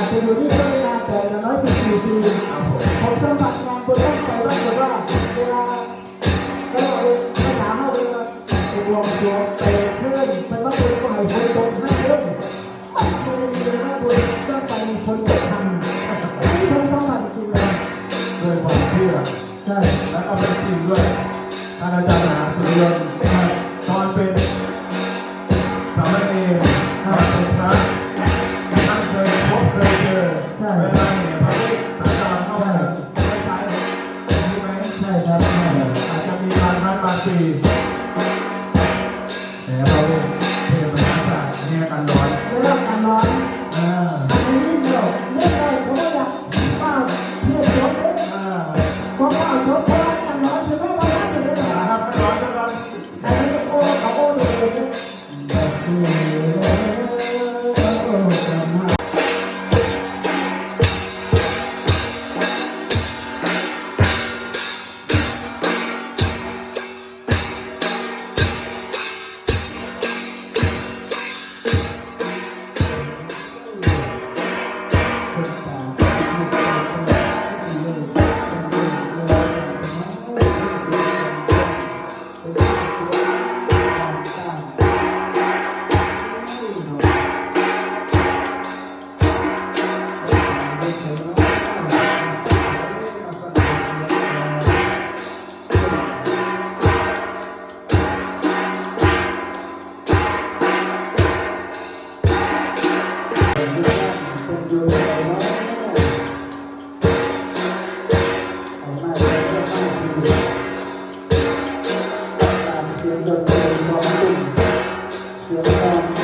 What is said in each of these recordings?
อาจจะอยู่ที่เวลาแต่ละน้อยสิบสี่ปีผมสัมผัสงานบนรถไฟว่าแต่ว่าเวลาก็เลยไม่ถามว่าเวลาไปรวมตัวไปเพื่อนไปว่าตัวก็ให้คนตกให้เพื่อนมันเคยมีนะตัวก็ไปคนตกทำนี่ผมสัมผัสจริงเลยด้วยความเชื่อใช่และก็เป็นจริงด้วยท่านอาจารย์มหาสุริยนต์ ซีแต่เราเทพนักศาสตร์เนี่ยกันร้อนเรื่องการนอน เ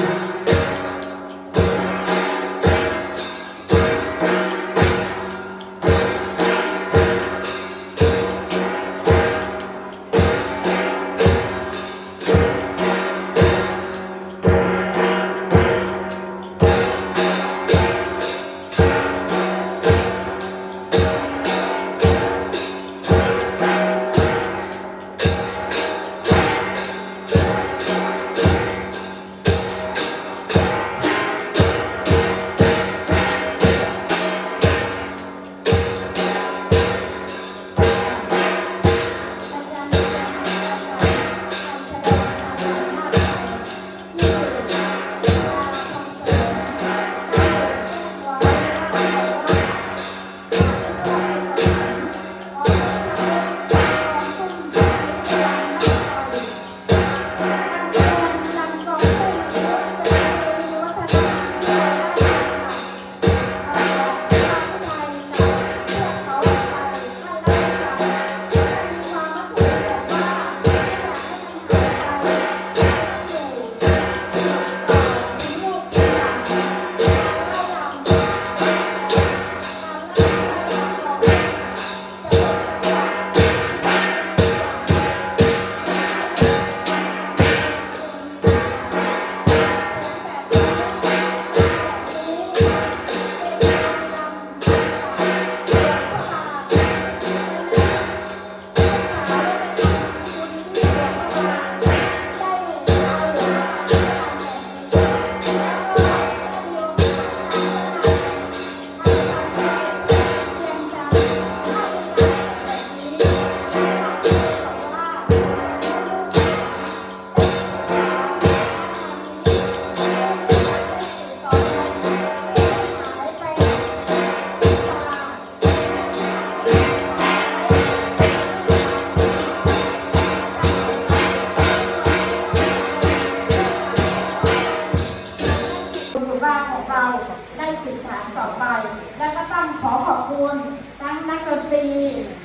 ตรี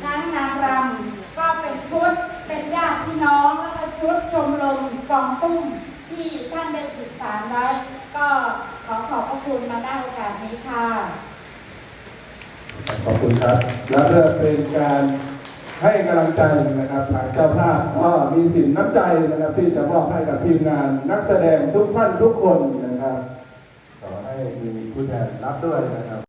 ทั้งนางรำก็เป็นชุดเป็นญาติพี่น้องแล้วก็ชุดชมรมกองตุ้มที่ท่านได้สืบสาไว้ ก็ขอขอบพระคุณมาได้โอกาสนี้ค่ะ ขอบคุณครับ และเพื่อเป็นการให้กำลังใจนะครับทางเจ้าภาพก็มีสินน้ำใจนะครับที่จะมอบให้กับทีมงานนักแสดงทุกท่านทุกคนนะครับขอให้มีผู้แทนรับด้วยนะครับ